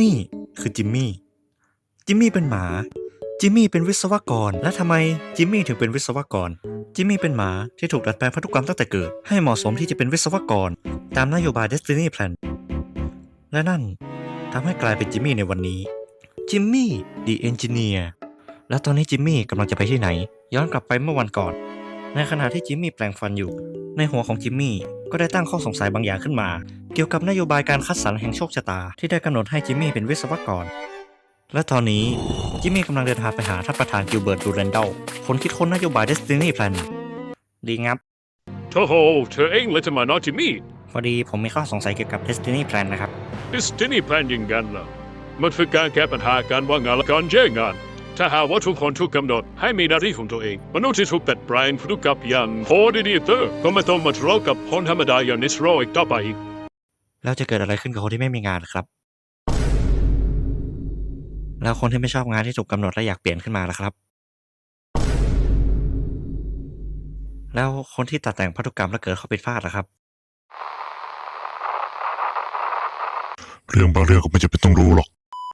นี่คือจิมมี่ จิมมี่เป็นหมา จิมมี่เป็นวิศวกร และทำไมจิมมี่ถึงเป็นวิศวกร จิมมี่เป็นหมาที่ถูกดัดแปลงพันธุกรรมตั้งแต่เกิด ให้เหมาะสมที่จะเป็นวิศวกร ตามนโยบาย Destiny Plan และนั่นทำให้กลายเป็นจิมมี่ในวันนี้ จิมมี่ The Engineer แล้วตอนนี้จิมมี่กำลังจะไปที่ไหน ย้อนกลับไปเมื่อวันก่อน ในขณะที่จิมมี่แปลงฟันอยู่ ในหัวของจิมมี่ก็ได้ตั้งข้อสงสัยบางอย่างขึ้นมา เกี่ยวกับนโยบายการคัดสรรแห่งโชคชะตา ที่ได้กำหนดให้จิมมี่เป็นวิศวกร และตอนนี้จิมมี่กำลังเดินทางไปหาท่านประธานกิลเบิร์ตดูเรนเดลคนคิดค้นนโยบาย Destiny Plan ดีงับโธ่โหเธอเองเลยจะมาน้อยจิมมี่ พอดีผมมีข้อสงสัยเกี่ยวกับ Destiny Plan นะครับ ดิสตินีแพลนยังกันเหรอมันคือการแก้ปัญหาการว่างงานและการแย่งงาน ถ้าหากว่าทุกคนถูกกำหนดให้มีหน้าที่ของตัวเอง มนุษย์ที่ถูกดัดแปลงพันธุกรรมอย่างโคดีดีเตอร์ก็ไม่ต้องมาทะเลาะกับคนธรรมดาอย่างนิสโรอีกต่อไปอีก แล้วจะเกิดอะไรขึ้นกับคนที่ไม่มีงานครับ แล้วคนที่ไม่ชอบงานที่ถูกกำหนดและอยากเปลี่ยนขึ้นมาล่ะครับ แล้วคนที่ตัดแต่งพันธุกรรมแล้วเกิดข้อผิดพลาดล่ะครับ เรื่องบางเรื่องก็ไม่จำเป็นต้องรู้หรอก